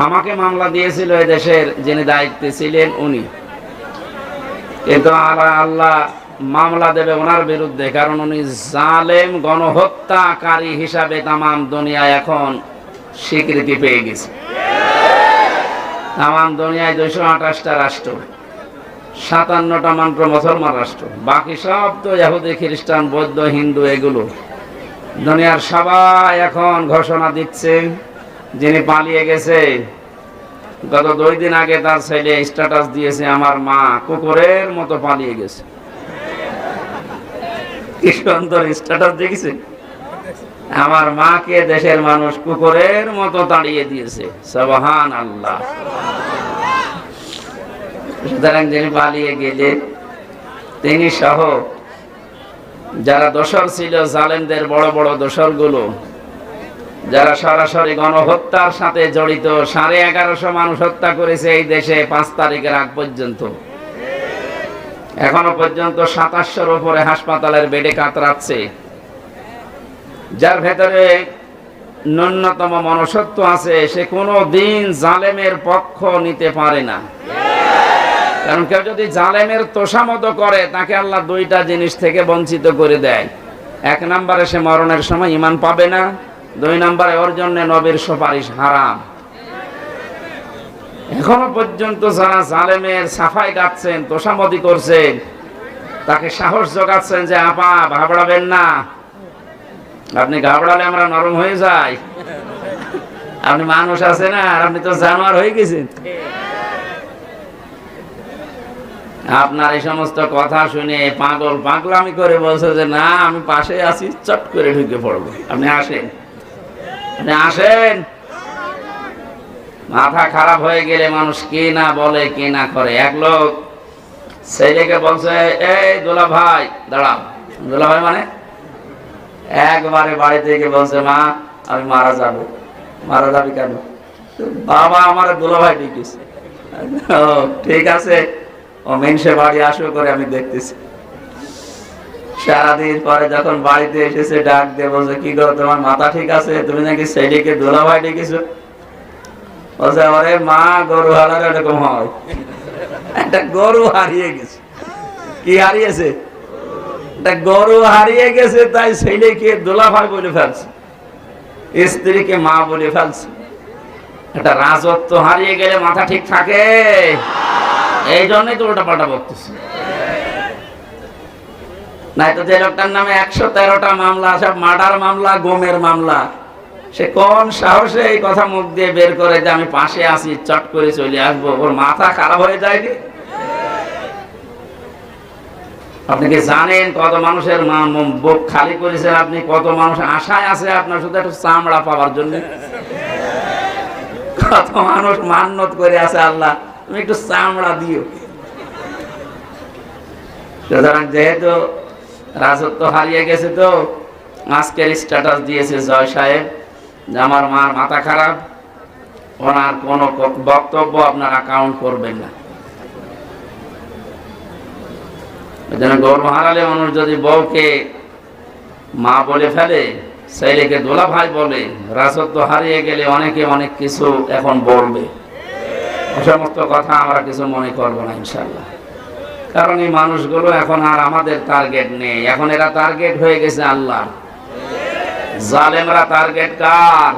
আমাকে মামলা দিয়েছিল এই দেশের যিনি দায়িত্বে ছিলেন উনি। কিন্তু আল্লাহ আল্লাহ মামলা দেবে ওনার বিরুদ্ধে, কারণ উনি জালেম, গণহত্যাকারী হিসাবে তামাম দুনিয়া এখন স্বীকৃতি পেয়ে গেছে। তামাম দুনিয়ায় দুইশো আঠাশটা রাষ্ট্র, সাতান্নটা মাত্র মুসলমান রাষ্ট্র, বাকি সব তো ইহুদি, খ্রিস্টান, বৌদ্ধ, হিন্দু, এগুলো। দুনিয়ার সবাই এখন ঘোষণা দিচ্ছে যিনি পালিয়ে গেছে, গত দুই দিন আগে তার ছেলে স্ট্যাটাস দিয়েছে, আমার মা কুকুরের মতো পালিয়ে গেছে। কি সুন্দর স্ট্যাটাস দেখেছে। আমার মাকে দেশের মানুষ কুকুরের মতো তাড়িয়ে দিয়েছে। সবহান আল্লাহ সুতরাং যিনি পালিয়ে গেলে, তিনি সহ যারা দোসর ছিল, জালেমদের বড় বড় দোসরগুলো যারা সরাসরি গণহত্যার সাথে জড়িত, সাড়ে এগারোশো মানুষ হত্যা করেছে এই দেশে পাঁচ তারিখের আগ পর্যন্ত। এখনও পর্যন্ত সাতাশশোর উপরে হাসপাতালের বেডে কাতরাচ্ছে। যার ভেতরে ন্যূনতম মনসত্ব আছে, সে কোনো দিন জালেমের পক্ষ নিতে পারে না। কারণ কেউ যদি জালেমের তোষামত করে, তাকে আল্লাহ দুইটা জিনিস থেকে বঞ্চিত করে দেয়। এক নম্বরে সে মরণের সময় ইমান পাবে না। দুই নম্বরে, ওর জন্য নবীর সুপারিশ হারাম। এখনও পর্যন্ত যারা জালেমের সাফাই গাচ্ছেন তোষামতি করছেন, তাকে সাহস যোগাচ্ছেন যে, আপা, ঘাবড়াবেন না। আপনি ঘাবড়ালে আমরা নরম হয়ে যাই। আপনি মানুষ আছে না, আর আপনি তো জানোয়ার হয়ে গেছেন। আপনার এই সমস্ত কথা শুনে পাগল পাগলামি করে বলছে যে, না, আমি পাশে আছি, চট করে ঢুকে পড়ব। আপনি আসেন। আসেন। মাথা খারাপ হয়ে গেলে মানুষ কি না বলে, কি না করে। এক লোক ছেলেকে বলছে, এই দোলা ভাই, দাঁড়াও। দোলা ভাই মানে? একবারে বাড়ি থেকে বলছে, মা, আমি মারা যাব। মারা যাবি কেন? বাবা আমার দোলা ভাই ঠিক আছে। ও মেনসে বাড়ি আসো করে আমি দেখতেছি। সারাদিন পরে যখন বাড়িতে এসেছে, ডাক দিয়ে বলছে, কি গো, তোমার মাথা ঠিক আছে? তুমি নাকি ছেলেকে দোলা ভাই ডেকেছো? বলছে, আরে মা, গরু হারার এরকম হয়। একটা গরু হারিয়ে গেছে। কি হারিয়েছে? একটা গরু হারিয়ে গেছে, তাই ছেলেকে দোলা ভাই বলে ফেলছে। স্ত্রীকে মা বলে ফেলছে। একটা রাজত্ব হারিয়ে গেলে মাথা ঠিক থাকে। এই জন্যই তো ওটা পাল্টা বকতেছে। নাই তো যে লোকটার নামে একশো তেরোটা মামলা সব মার্ডার মামলা, গোমের মামলা। সে কোন সাহসে এই কথা মুখ দিয়ে বের করে যে আমি পাশে আসি চট করে চলে আসব? ওর মাথা খারাপ হয়ে যায়নি? আপনি কি জানেন কত মানুষের বুক খালি করেছেন? আপনি কত মানুষ আশায় আছে আপনার শুধু একটু চামড়া পাওয়ার জন্য? কত মানুষ মান্নত করে আছে আল্লাহ, তুমি একটু চামড়া দিও। সুতরাং যেহেতু রাজত্ব হারিয়ে গেছে তো। আজকের স্ট্যাটাস দিয়েছে জয় সাহেব। যে আমার মার মাথা খারাপ, ওনার কোনো বক্তব্য আপনারা কাউন্ট করবেন না। গর্ব হারালে মানুষ যদি বউকে মা বলে ফেলে, ছেলেকে দোলা ভাই বলে, রাজত্ব হারিয়ে গেলে অনেকে অনেক কিছু এখন বলবে। সমস্ত কথা আমরা কিছু মনে করব না ইনশাল্লাহ কারণ এই মানুষগুলো এখন আর আমাদের টার্গেট নেই। এখন এরা টার্গেট হয়ে গেছে আল্লাহ। জালেমরা টার্গেট কার?